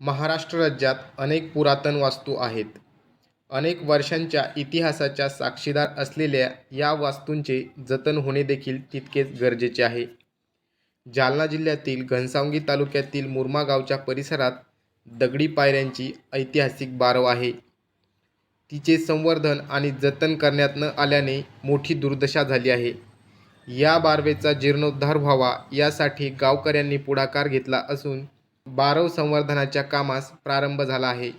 महाराष्ट्र राज्यात अनेक पुरातन वास्तू आहेत. अनेक वर्षांच्या इतिहासाच्या साक्षीदार असलेल्या या वास्तूंचे जतन होणे देखील तितकेच गरजेचे आहे. जालना जिल्ह्यातील घनसावंगी तालुक्यातील मुरमा गावच्या परिसरात दगडी पायऱ्यांची ऐतिहासिक बारव आहे. तिचे संवर्धन आणि जतन करण्यात न आल्याने मोठी दुर्दशा झाली आहे. या बारवेचा जीर्णोद्धार व्हावा यासाठी गावकऱ्यांनी पुढाकार घेतला असून बारव संवर्धनाच्या कामास प्रारंभ झाला आहे.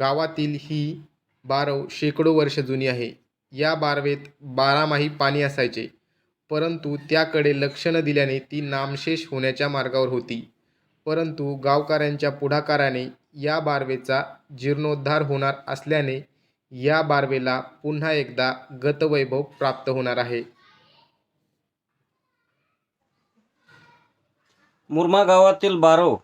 गावातील ही बारव शेकडो वर्ष जुनी आहे. या बारवेत बारामाही पाणी असायचे. परंतु त्याकडे लक्ष न दिल्याने ती नामशेष होण्याच्या मार्गावर होती. परंतु गावकऱ्यांच्या पुढाकाराने या बारवेचा जीर्णोद्धार होणार असल्याने या बारवेला पुन्हा एकदा गतवैभव प्राप्त होणार आहे. मुरमा गावातील बारव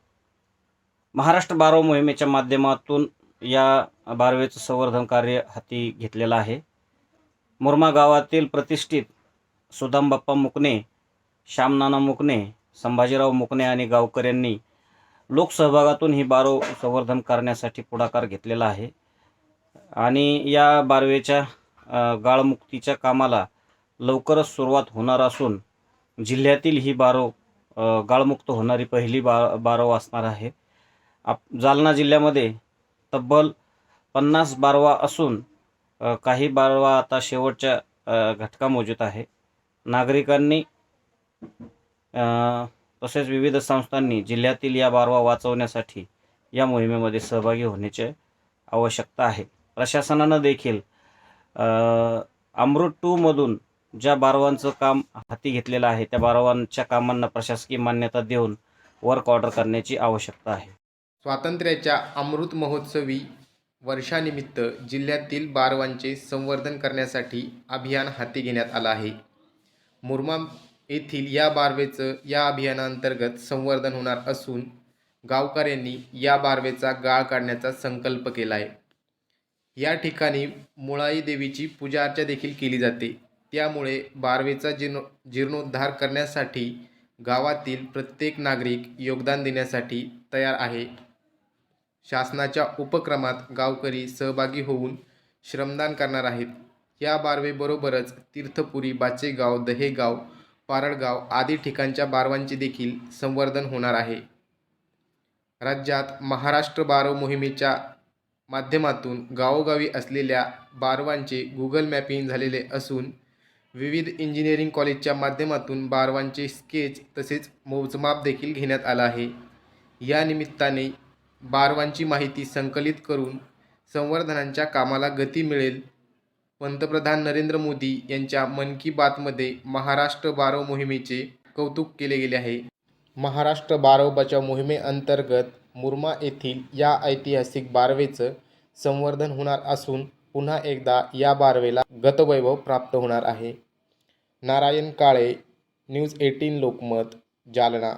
महाराष्ट्र बारव मोहिमेच्या माध्यमातून या बारवेचं संवर्धन कार्य हाती घेतलेलं आहे. मुरमा गावातील प्रतिष्ठित सुदामबाप्पा मुकणे श्यामनाना मुकणे संभाजीराव मुकणे आणि गावकऱ्यांनी लोकसहभागातून ही बारव संवर्धन करण्यासाठी पुढाकार घेतलेला आहे. आणि या बारवेच्या गाळमुक्तीच्या कामाला लवकरच सुरुवात होणार असून जिल्ह्यातील ही बारव गाळमुक्त होणारी पहिली बा बारव असणार आहे. आप जालना जिल्ह्यामध्ये तब्बल पन्नास बारवा असून काही बारवा आता शेवटच्या घटका मोजत आहे. नागरिकांनी तसेच विविध संस्थांनी जिल्ह्यातील या बारवा वाचवण्यासाठी या मोहिमेमध्ये सहभागी होण्याची आवश्यकता आहे. प्रशासनानं देखील अमृत टूमधून ज्या बारवांचं काम हाती घेतलेलं आहे त्या बारवांच्या कामांना प्रशासकीय मान्यता देऊन वर्क ऑर्डर करण्याची आवश्यकता आहे. स्वातंत्र्याच्या अमृत महोत्सवी वर्षानिमित्त जिल्ह्यातील बारवांचे संवर्धन करण्यासाठी अभियान हाती घेण्यात आलं आहे. मुरमा येथील या बारवेचं या अभियानांतर्गत संवर्धन होणार असून गावकऱ्यांनी या बारवेचा गाळ काढण्याचा संकल्प केला आहे या ठिकाणी मुळाई देवीची पूजा अर्चा देखील केली जाते. त्यामुळे बारवेचा जीर्ण जीर्णोद्धार करण्यासाठी गावातील प्रत्येक नागरिक योगदान देण्यासाठी तयार आहे. शासनाच्या उपक्रमात गावकरी सहभागी होऊन श्रमदान करणार आहेत. या बारवेबरोबरच तीर्थपुरी बाचेगाव दहेगाव पारडगाव आदी ठिकाणच्या बारवांचे देखील संवर्धन होणार आहे. राज्यात महाराष्ट्र बारव मोहिमेच्या माध्यमातून गावोगावी असलेल्या बारवांचे गुगल मॅपिंग झालेले असून विविध इंजिनिअरिंग कॉलेजच्या माध्यमातून बारवांचे स्केच तसेच मोजमाप देखील घेण्यात आला आहे. या निमित्ताने बारवांची माहिती संकलित करून संवर्धनांच्या कामाला गती मिळेल. पंतप्रधान नरेंद्र मोदी यांच्या मन की बातमध्ये महाराष्ट्र बारव मोहिमेचे कौतुक केले गेले आहे. महाराष्ट्र बारव बचाव मोहिमेअंतर्गत मुरमा येथील या ऐतिहासिक बारवेचं संवर्धन होणार असून पुन्हा एकदा या बारवेला गतवैभव प्राप्त होणार आहे. Narayan Kale news eighteen Lokmat Jalna.